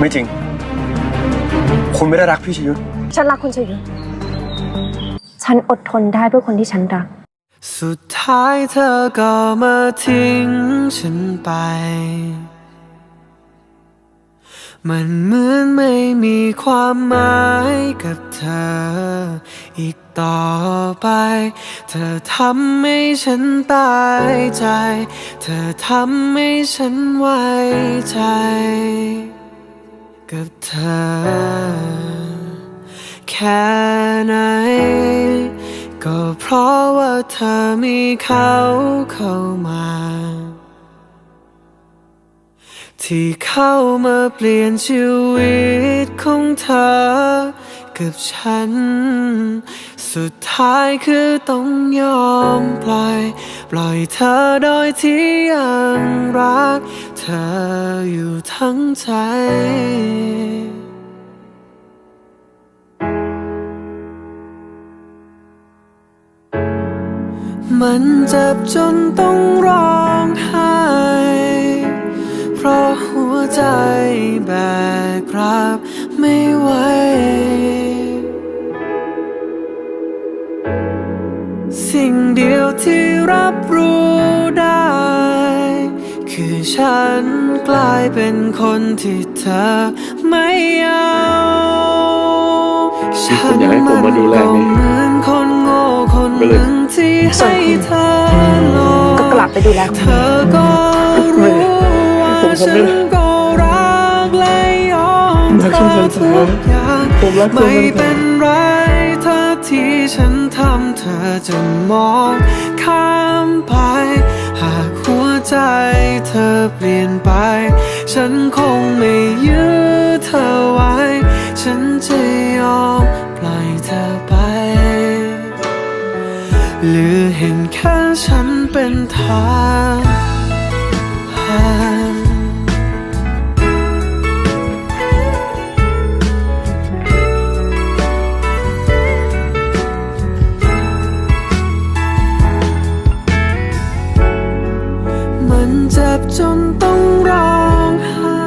ไม่จริง คุณไม่ได้รักพี่ชยุทธ ฉันรักคุณชยุทธฉันอดทนได้เพื่อคนที่ฉันรัก สุดท้ายเธอก็มาทิ้งฉันไป มันเหมือนไม่มีความหมายกับเธอ อีกต่อไป เธอทำให้ฉันตายใจ เธอทำให้ฉันไว้ใจ กับเธอ แค่ไหน ก็เพราะว่าเธอมีเขาเข้ามา ที่เข้ามาเปลี่ยนชีวิตของเธอ กับฉัน สุดท้ายคือต้องยอมปล่อย ปล่อยเธอโดยที่ยังรัก เธออยู่ทั้งใจ มันเจ็บจนต้องร้องไห้ เพราะหัวใจแบกรับไม่ไหว สิ่งเดียวที่รับรู้ คือฉันกลายเป็นคนที่เธอไม่เอาฉันอยากให้ผมมาดูแลก็ไหมเหมือนคนโง่คนหนึ่งที่ให้เธอหลอกก็กลับไปดูแลเธอก็รู้ว่าฉันก็รักและยอมเธอทุกอย่างผมรักคุณไม่เป็นไรถ้าที่ฉันทำเธอจะมองข้ามไปหากหัว ใจเธอเปลี่ยนไป ฉันคงไม่ยื้อเธอไว้ ฉันจะยอมปล่อยเธอไป หรือเห็นแค่ฉันเป็นทาง มันเจ็บจนต้องร้องไห้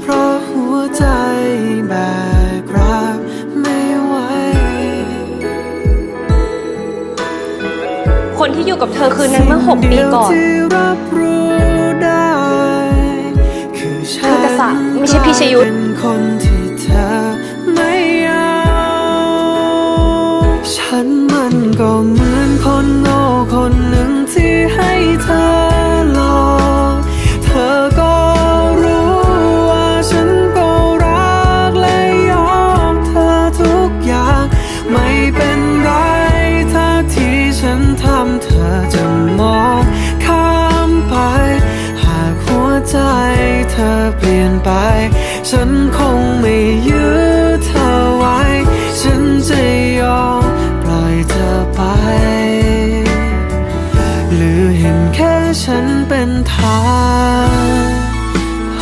เพราะหัวใจแบกรับไม่ไหว คนที่อยู่กับเธอคืนนั้นเมื่อ 6 ปีก่อน สิ่งเดียวที่รับรู้ได้ คือฉัคือกษัตริย์ไม่ใช่พี่ชยุทธ เป็นคนที่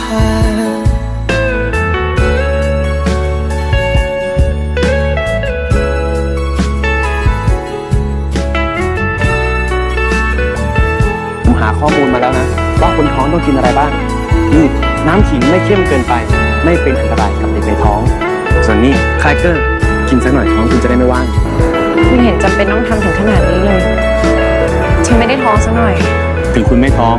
หาข้อมูลมาแล้วนะ ว่าคนท้องต้องกินอะไรบ้างนี่น้ำขิงไม่เข้มเกินไป ไม่เป็นอันตรายกับเด็กในท้อง ส่วนนี้คลายเกอร์กินสักหน่อยท้องคุณจะได้ไม่ว่าง ไม่เห็นจำเป็นต้องทำถึงขนาดนี้เลย ฉันไม่ได้ท้องซะหน่อย ถึงคุณไม่ท้อง